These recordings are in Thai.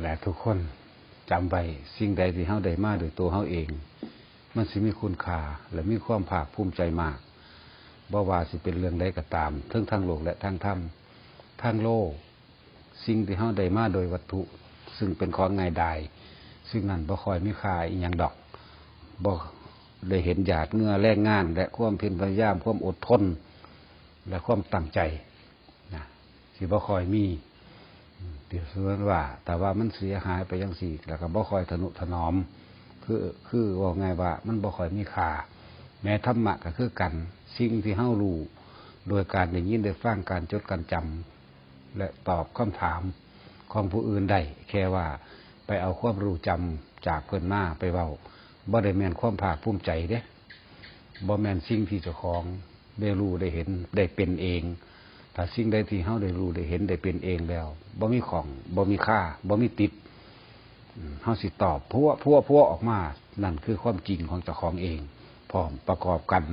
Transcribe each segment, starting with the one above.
แหละทุกคนจำไว้สิ่งใดที่เฮาได้มาโดยตัวเฮาเอง มันสิมีคุณค่าและมีความภาคภูมิใจมากบ่ว่าสิเป็นเรื่องใดก็ตามทั้งทางโลกและทางธรรมทางโลก สิ่งที่เฮาได้มาโดยวัตถุ ซึ่งเป็นของง่ายดายซึ่งนั้นบ่คอยมีค่าอีหยังดอกบ่ได้เห็นหยาดเงื่อแรงงาน และความเพียรพยายามความอดทน และความตั้งใจนะสิบ่คอยมี เดี๋ยวส่วนว่า แต่ว่ามันเสียหายไปยังสี่แล้วก็บ่คอยทนุถนอม คือคือว่าไงว่า มันบ่คอยมีค่าแม้ธรรมะก็คือกันสิ่งที่เฮารู้โดยการได้ยินได้ฟังการจดการจำและตอบคำถามของผู้อื่นได้แค่ว่าไปเอาความรู้จำจากเพิ่นมาไปเว้าบ่ได้แมนความภาคภูมิใจเด้บ่แมนสิ่งที่เจ้าของได้รู้ได้เห็นได้เป็นเอง ถ้าสิ่งใดที่เฮาได้รู้ได้เห็นได้เป็นเองแล้วบ่มีของบ่มีค่าบ่มีติดเฮาสิตอบพัวพัวพัวออกมา นั่นคือความจริงของเจ้าของเอง พร้อมประกอบกัน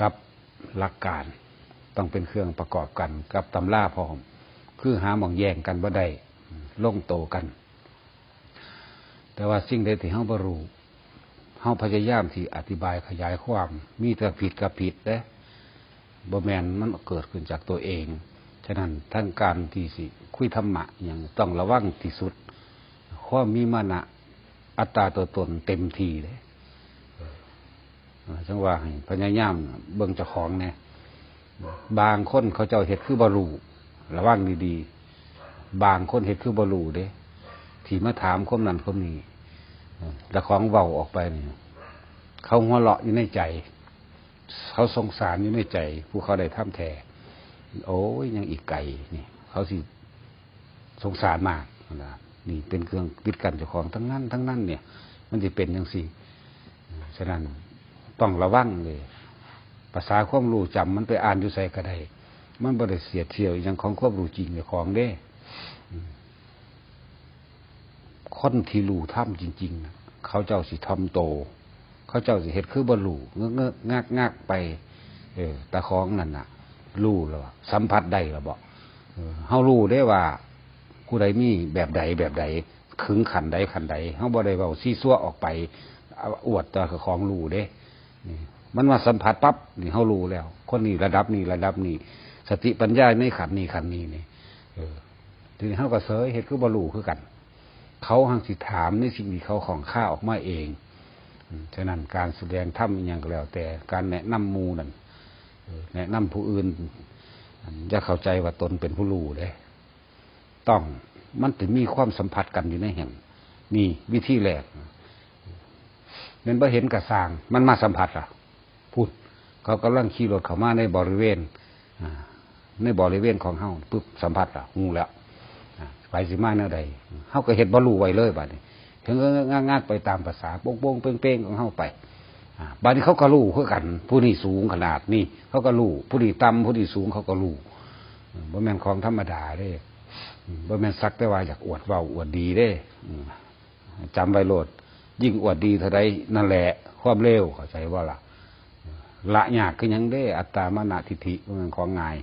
กับหลักการ ต้องเป็นเครื่องประกอบกันกับตำราพร้อม คือหาหมองแย่งกันบ่ได้อืมลงโตกัน แต่ว่าสิ่งใดที่เฮาบ่รู้เฮาพยายามที่อธิบายขยายความ มีแต่ผิดกับผิดเด้ บ่แมนมันเกิดขึ้นจากตัวเอง ฉะนั้นทั้งการที่สิคุยธรรมะอย่างต้องระวังที่สุดความมีมานะอัตตาตัวตนเต็มทีเลยจังว่าให้พยายามเบิ่งเจ้าของเนี่ยบางคนเขาเจ้าเห็ดคือบารูระวังดีๆ บางคนเห็ดคือบารูเด้ที่มาถามคมนั้นคมนี้แล้วของเว้าออกไปเนี่ยเขาหัวเราะอยู่ในใจ เขาสงสารอยู่ในใจ ผู้เขาได้ทำแท้โอ้ยยังอีกไกลนี่ เขาสิสงสารมากนะนี่เป็นเครื่องปิดกันเจ้าของทั้งนั้นทั้งนั้นเนี่ย มันจะเป็นอย่างสี่ฉะนั้นต้องระวังเลย ภาษาความรู้จำมันไปอ่านอยู่ใส่ก็ได้ มันบริเสียเที่ยวอย่างของความรู้จริงเจ้าของเด้อืมคนที่รู้ถ้ำจริง ๆ เขาเจ้าสิทำโต เขาเจ้าสิเฮ็ดคือบรรลุเงื้อเงื้องากงากไป เออตาของนั่นน่ะรู้แล้วอสัมผัสได้แล้วบอกเฮารู้ได้ว่าผู้ใดมีแบบใดแบบใดขึงขันใดขันใดเฮาบ่ได้เว้าซี่ซัวออกไปเอาอวดตัวของรู้เด้นี่มันมาสัมผัสปั๊บนี่เฮารู้แล้ว คนนี้ระดับนี้ระดับนี้สติปัญญาในขันนี้ขันนี้นี่เออทีนี้เฮาก็เสยเฮ็ดคือบ่รู้คือกัน เขาหังสิถามในสิ่งที่เขาของข้าออกมาเอง ฉะนั้นการแสดงธรรมอย่างก็แล้ว แต่การแนะนำหมูนั่นแนะนำผู้อื่นจะเข้าใจว่าตนเป็นผู้รู้เด้ต้องมันถึงมีความสัมผัสกันอยู่ในแห่งนี่วิธีแรกเน้นบ่เห็นกระสาง มันมาสัมผัสอะพูดเขากำลังขี่รถเข้ามาในบริเวณในบริเวณของเฮาปุ๊บสัมผัสอะงูแล้วไปสิมาแนวใดเฮาก็เห็นบ่รู้ไว้เลยบัดนี้ ถึงก็งากไปตามภาษาโป้งๆเป้งๆของเฮาไปอ่าบัดนี้เขาก็รู้คือกัน ผู้นี้สูงขนาดนี้เขาก็รู้ผู้นี้ต่ำผู้นี้สูงเขาก็รู้บ่แม่นของธรรมดาเด้บ่แม่นสักแต่ว่าอยากอวดเว้าอวดดีเด้จำไว้โลด ยิ่งอวดดีเท่าใดนั่นแหละ ความเร็วเข้าใจว่าล่ะ ละยากคือหยังเด้ อัตตามานะทิฏฐิบ่แม่นของง่าย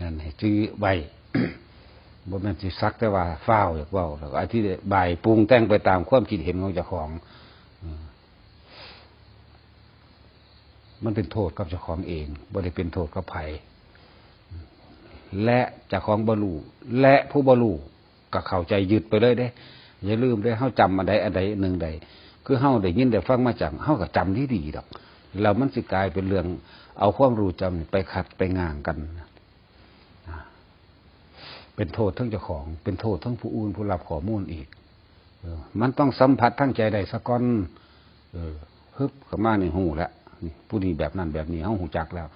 นั่นให้จื้อไว้ บ่แม่นสิซักแต่ว่าฟ้าวอยากเว้าแล้วก็อธิบายปรุงแต่งไปตามความคิดเห็นของเจ้าของมันเป็นโทษกับเจ้าของเองบ่ได้เป็นโทษกับไผและเจ้าของบ่รู้และผู้บ่รู้ก็เข้าใจยึดไปเลยเด้ อย่าลืมได้เฮาจำอันใดอันใดหนึ่งใด คือเฮาได้ยินได้ฟังมาจากเฮาก็จำที่ดีดอกแล้วมันสิกลายเป็นเรื่อง เอาความรู้จำนี่ไปขัดไปง่างกัน เป็นโทษทั้งเจ้าของ เป็นโทษทั้งผู้อื่นผู้รับข้อมูลอีกมันต้องสัมผัสทั้งใจใดสะก้อนเฮึบเข้ามาในหูแล้วผู้นี้แบบนั้นแบบนี้เขาหูจักแล้ว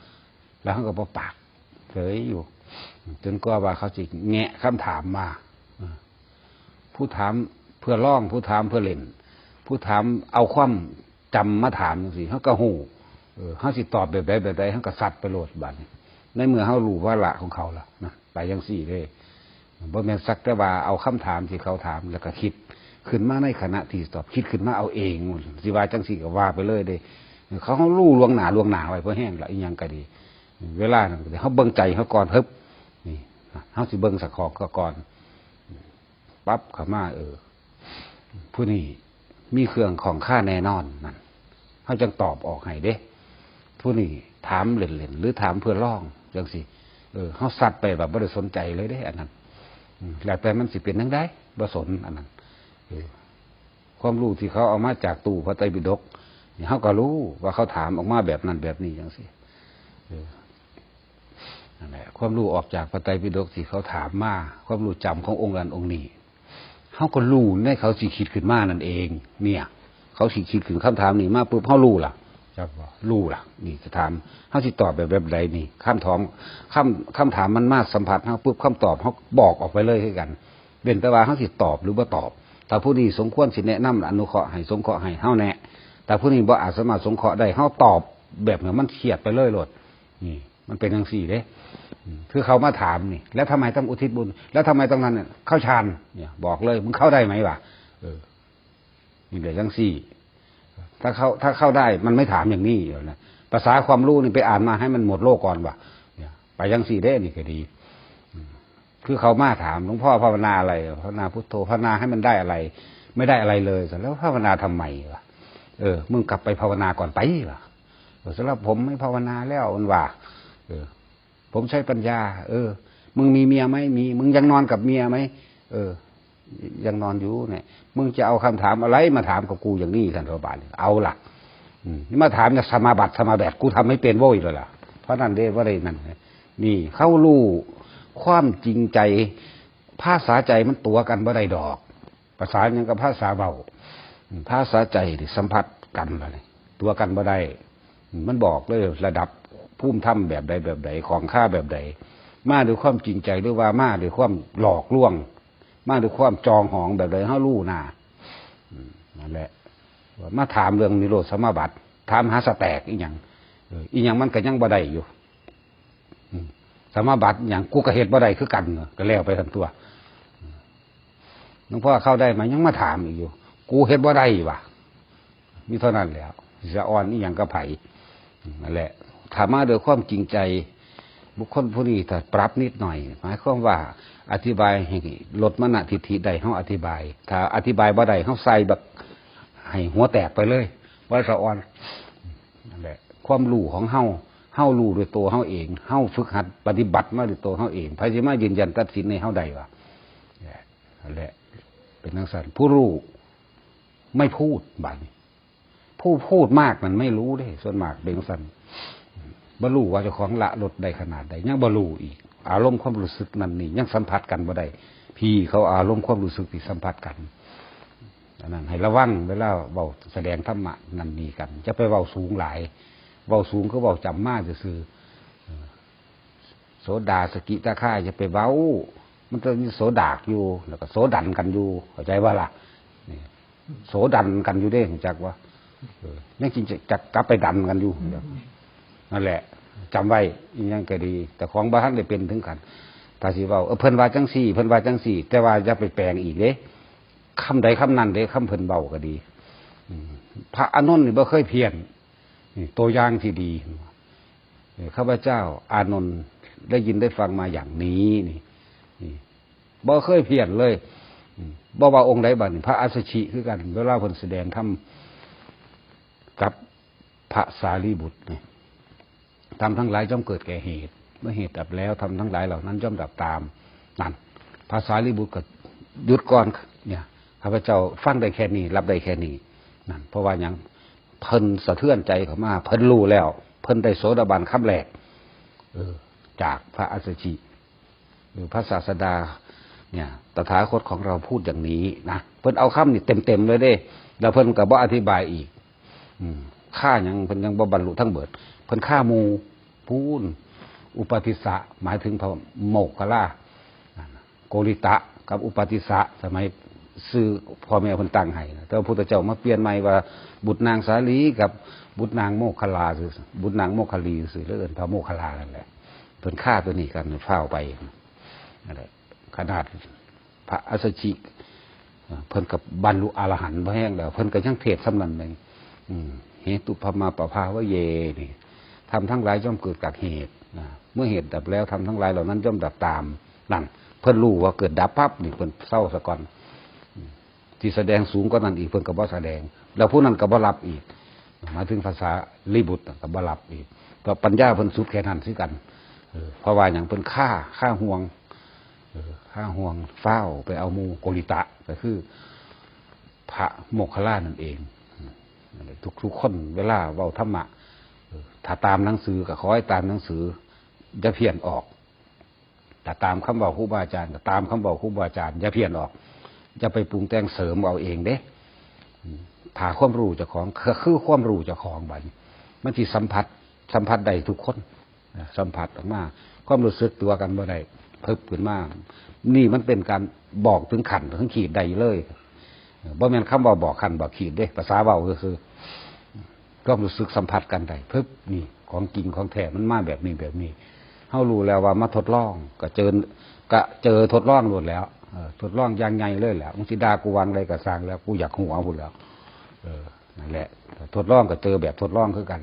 แล้วเขาก็บอปากเฉยอยู่ จนกว่าว่าเขาจิแงะคำถามมาผู้ถามเพื่อล่องผู้ถามเพื่อเล่น ผู้ถามเอาความจำมาถามสิเขาก็หูเออเขาสิตอบแบบใดแบบใดเขาก็สัตว์ไปโหลดบันในเมื่อเขารู้ว่าละของเขาล่ะนะไปยังสี่เลย บ่แม่นสักแต่ว่าเอาคำถามที่เขาถามแล้วก็คิดขึ้นมาในขณะที่ตอบคิดขึ้นมาเอาเองสิว่าจังสีก็ว่าไปเลยเด้เขาเขาลู่ลวงหนาลวงหนาไว้เพื่อแห้งละอีหยังก็ดี เวลาเขาเบิ่งใจเขาก่อนเฮิบนี่เขาสิเบิ่งสักขอบเขาก่อนปั๊บขามาเออ ผู้นี้มีเครื่องของค่าแน่นอนนั่นเขาจังตอบออกให้เด้ ผู้นี้ถามเล่นๆหรือถามเพื่อล่องจังสิเออเขาสัตว์ไปแบบไม่ได้สนใจเลยเด้อันนั้น แล้วแต่มันสิเป็นยังได้บ่สนอันนั้นความรู้ที่เขาเอามาจากตู้พระไตรปิฎกนี่เขาก็รู้ว่าเขาถามออกมาแบบนั้นแบบนี้จังสิออนั่นแหละความรู้ออกจากพระไตรปิฎกที่เขาถามมาความรู้จำขององค์นั้นองค์นี้เขาก็รู้ในเขาสิคิดขึ้นมานั่นเอง เนี่ย เขาสิคิดขึ้นคำถามนี้มาปุ๊บเขารู้ล่ะ จับว่ารู้ล่ะ นี่จะถามเขาสิตอบแบบแบบใดนี่คำถามคำคำถามมันมาสัมผัสเขาปุ๊บคำตอบเขาบอกออกไปเลยคือกันเว้นแต่ว่าเขาสิตอบหรือว่าตอบแต่ผู้นี้สมควรสิแนะนำอนุเคราะห์ให้สงเคราะห์ให้เฮาแนะแต่ผู้นี้บ่อาจสามารถสงเคราะห์ได้เขาตอบแบบเนี่ยมันเฉียดไปเลยโลดนี่ มันเป็นอย่างสี่เด้คือเขามาถามนี่ แล้วทำไมต้องอุทิศบุญ แล้วทำไมต้องนั้นเนี่ยเข้าฌานเนี่ย บอกเลยมึงเข้าได้ไหมวะเออนี่เดี๋ยวยังสี่ ถ้าเข้าถ้าเข้าได้มันไม่ถามอย่างนี้อยู่นะภาษาความรู้นี่ไปอ่านมาให้มันหมดโลกก่อนวะไปยังสี่ได้นี่ก็ดี คือเขามาถามหลวงพ่อภาวนาอะไรภาวนาพุทโธภาวนาให้มันได้อะไร ไม่ได้อะไรเลยเสร็จแล้วภาวนาทำไมวะเออมึงกลับไปภาวนาก่อนไปวะเออสำหรับผมไม่ภาวนาแล้วมันว่าเออ ผมใช้ปัญญา เออ มึงมีเมียไหมมี มึงยังนอนกับเมียไหมเออ ยังนอนอยู่เนี่ยมึงจะเอาคำถามอะไรมาถามกับกูอย่างนี้ท่านรัฐบาลเอาล่ะนี่มาถามเนี่ยสมาบัติสมาแบบกูทำไม่เป็นโว้ยเลยล่ะ เพราะนั่นเด้ว่าไรนั่นนี่เข้ารู้ความจริงใจภาษาใจมันตัวกันบ่ได้ดอก ภาษาอยังกับภาษาเบาภาษาใจสัมผัสกันเลยตัวกันบ่ได้มันบอกเลยระดับภูมิธรรมแบบใดแบบใดของข้าแบบใด มาด้วยความจริงใจหรือว่ามาด้วยความหลอกลวง มาด้วยความจองหองแบบใดเฮารู้หนาอนั่นแหละมาถามเรื่องนิโรธสมาบัติถามหาสแตกอีหยังอออีหยังมันก็ยังบ่ได้อยู่สมาบัติอย่างกูก็เหตุบ่ได้คือกันก็แล้วไปทั้งตัวหลวงพ่อเข้าได้ไหมยังมาถามอีกอยู่ กูเหตุบ่ได้วะมีเท่านั้นแล้วจะอ่อนอีหยังก็ไผนั่นแหละ ถามมาโดยความจริงใจ บุคคลผู้นี้ถ้าปรับนิดหน่อย หมายความว่า อธิบายให้ลดมณทิฐิใดเขาอธิบาย ถ้า อธิบายบ่ใดเขาใส่แบบให้หัวแตกไปเลยว่าสะอ่อนนั่นแหละความรู้ของเฮาเฮารู้ด้วยตัวเฮาเองเฮาฝึกหัดปฏิบัติมาด้วยตัวเฮาเองพระจิมายืนยันตัดสินในเฮาใดวะนั่นแหละ เป็นนักสันผู้รู้ไม่พูดบางผู้พูดมากมันไม่รู้เด้ส่วนมากเบงสันบรรลุว่าเจ้าของละลดได้ขนาดใดยังบรรลุอีก อารมณ์ความรู้สึกนั่นนี่ยังสัมผัสกันบ่ได้พี่เขาอารมณ์ความรู้สึกที่สัมผัสกันอันนั้นให้ระวังเวลาเบาแสดงธรรมะนั่นนี่กัน จะไปเบาสูงหลายเบาสูงก็เบาจำมากจะซื้อโสดาสกิตาค่าจะไปเบามันจะมีโสดากอยู่ แล้วก็โสดันกันอยู่เข้าใจว่าล่ะโสดันกันอยู่เด้จักว่าเออยังจริงจะกลับไปดันกันอยู่นั่นแหละ จำไว้อีกอยังก็ดี แต่ของบ้านได้เป็นถึงกันตาสีเบาเออเพิ่นว่าจังสี่ เพิ่นว่าจังสี่ แต่ว่าจะไปแปลงอีกเด้คำใดคำนั้นเด้คำเพิ่นเบาก็ดีพระอานนท์นี่บ่เคยเพี้ยนนี่ตัวอย่างที่ดีข้าพเจ้า อานนท์ได้ยินได้ฟังมาอย่างนี้นี่บ่เคยเพี้ยนเลยบ่ว่าองค์ใดบัดนี้พระอัสสชิคือกันเวลาเพิ่นแสดงธรรมกับพระสารีบุตรเนี่ย ทำทั้งหลายย่อมเกิดแก่เหตุ เมื่อเหตุดับแล้วทำทั้งหลายเหล่านั้นย่อมดับตามนั่นพระสารีบุตรก็หยุดก่อนเนี่ยข้าพเจ้าฟังได้แค่นี้ รับได้แค่นี้นั่นเพราะว่าอย่างเพิ่นสะเทือนใจเขามาเพิ่นรู้แล้ว เพิ่นได้โสดาบันคำแรกเออ จากพระอัสสชิหรือพระศาสดา เนี่ยตถาคตของเราพูดอย่างนี้นะเพิ่นเอาคำนี่เต็มๆเลยเด้ แล้วเพิ่นก็บ่อธิบายอีก อืมฆ่ายังเพิ่นยังบ่บรรลุทั้งเบิด เพิ่นฆ่ามูพูนอุปติสะหมายถึงพระโมกขลาโกริตะกับอุปติสะสมัยซื้อพ่อแม่เพิ่นตั้งให้แต่พระพุทธเจ้ามาเปลี่ยนใหม่ว่า บุตรนางสาลีกับบุตรนางโมคคลาคือบุตรนางโมคคลีคือแล้วเอิ้นพระโมคคลานั่นแหละเพิ่นฆ่าตัวนี้กันเฝ้าไปนั่นแหละขนาดพระอัสชิเพิ่นกับบรรลุอรหันต์พระแห้งแล้วเพิ่นก็ยังเทศสำนันเลยเหตุพมาปภาวะเยนี่ ทำทั้งหลายย่อมเกิดจากเหตุเมื่อเหตุดับแล้วทำทั้งหลายเหล่านั้นย่อมดับตามนั่นเพิ่นรู้ว่าเกิดดับปั๊บนี่เพิ่นเศร้าสะก่อนที่แสดงสูงก็นั้นอีกเพิ่นก็บ่แสดง แล้วผู้นั้นก็บ่รับอีกหมายถึงภาษาลิบุตรก็บ่รับอีกก็ปัญญาเพิ่นสุดแค่นั้นคือกันเพราะว่าอย่างเพิ่นฆ่าฆ่าห่วงฆ่าห่วงเฝ้าไปเอามูโกริตะก็คือ พระโมคคัลลานั่นเองทุกทุกๆคนเวลาเว้าธรรมะ ถ้าตามหนังสือก็ขอให้ตามหนังสืออย่าเพี้ยนออกแต่ตามคำบอกครูบาอาจารย์ก็ตามคำบอกครูบาอาจารย์อย่าเพี้ยนออกอย่าไปปรุงแต่งเสริมเอาเองเด้ถ้าความรู้เจ้าของคือคือความรู้เจ้าของบัดนี้มันที่สัมผัสสัมผัสได้ทุกคนสัมผัสออกมาความรู้สึกตัวกันบ่ได้เพิ่มขึ้นมาก นี่มันเป็นการบอกถึงขันถึงขีดใดเลยบ่แม่นคำว่าบอกคันบอกขีดเด้ ภาษาเว้าก็คือ ก็รู้สึกสัมผัสกันได้เพิ่นี่ของจริงของแท้มันมาแบบนี้แบบนี้เฮารู้แล้วว่ามาทดลองก็เจอก็เจอทดลองหมดแล้วเอทดลองอย่างไงเลยแหละมึงสิดากูวางอะไรก็สร้างแล้วกูอยากหัวพุ่นแล้ว เออนั่นแหละทดลองก็เจอแบบทดลองคือกัน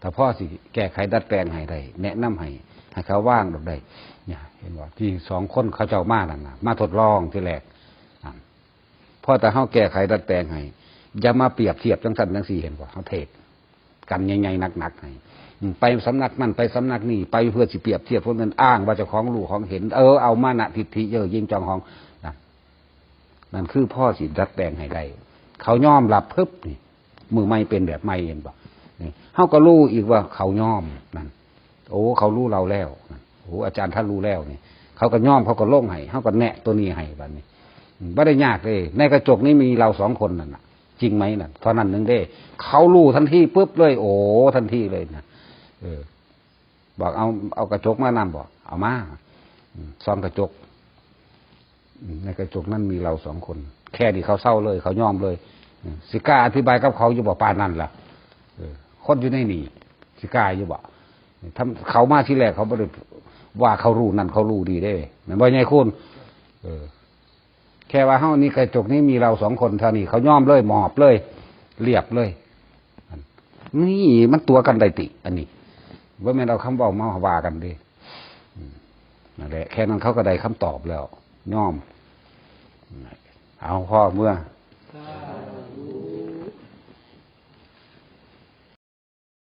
แต่พ่อสิแก้ไขดัดแปลงให้ได้แนะนำให้ให้เขาว่างดอกได้เนี่ย เห็นว่าที่สองคนเขาเจ้ามานั่นนะมาทดลองที่แรกนั่อแต่เฮาแก้ไขดัดแปลงให้อย่ามาเปรียบเทียบจังสันจังสี่เห็นบ่เฮาเทศ กันใหญ่ๆหนักๆให้ไปสำนักนั่นไปสำนักนี่ไปเพื่อสิเปรียบเทียบเพราะมันอ้างว่าเจ้าของรู้ของเห็น เออเอามานะทิฏฐิเยอะยิงจองของนั่นนั่นคือพ่อสิดัดแปลงให้ได้เขายอมรับพึบนี่มือไม่เป็นแบบไม่เห็นบ่นี่เฮาก็รู้อีกว่าเขายอมนั่นโอ้ เขารู้เราแล้วโอ้อาจารย์ท่านรู้แล้วนี่เขาก็ยอมเขาก็ล่งให้เขาก็แนะตัวนี้ให้บัดนี้ไม่ได้ยากเลย ในกระจกนี้มีเราสองคนนั่นน่ะ จริงไหมนั่นเท่านั้นหนึ่งเด้ เขารู้ทันทีปุ๊บเลย โอ้ทันทีเลยนะเออ บอกเอาเอากระจกมานำบอกเอามาซ่อมกระจกในกระจกนั้นมีเราสองคน แค่นี้เขาเศร้าเลย เขายอมเลยสิก้าอธิบายกับเขาอยู่บอกปานนั่นล่ะคนอยู่ในนี่สิก้าอยู่บอกทำเขามาที่แรกเขาไม่ได้ว่าเขารู้นั่นเขารู้ดีได้เหมือนว่าไงคุณเออ แค่ว่าเฮ้านี่กระจกนี้มีเราสองคนเท่านี้เขาย่อมเลยหมอบเลย เรียบเลยนี่มันตัวกันได้ติ อันนี้ว่าแม่เราคำเบามาว่ากันดิอืมนั่นแหละแค่นั้นเขาก็ได้คำตอบแล้วย่อม เอาพ่อเมื่อ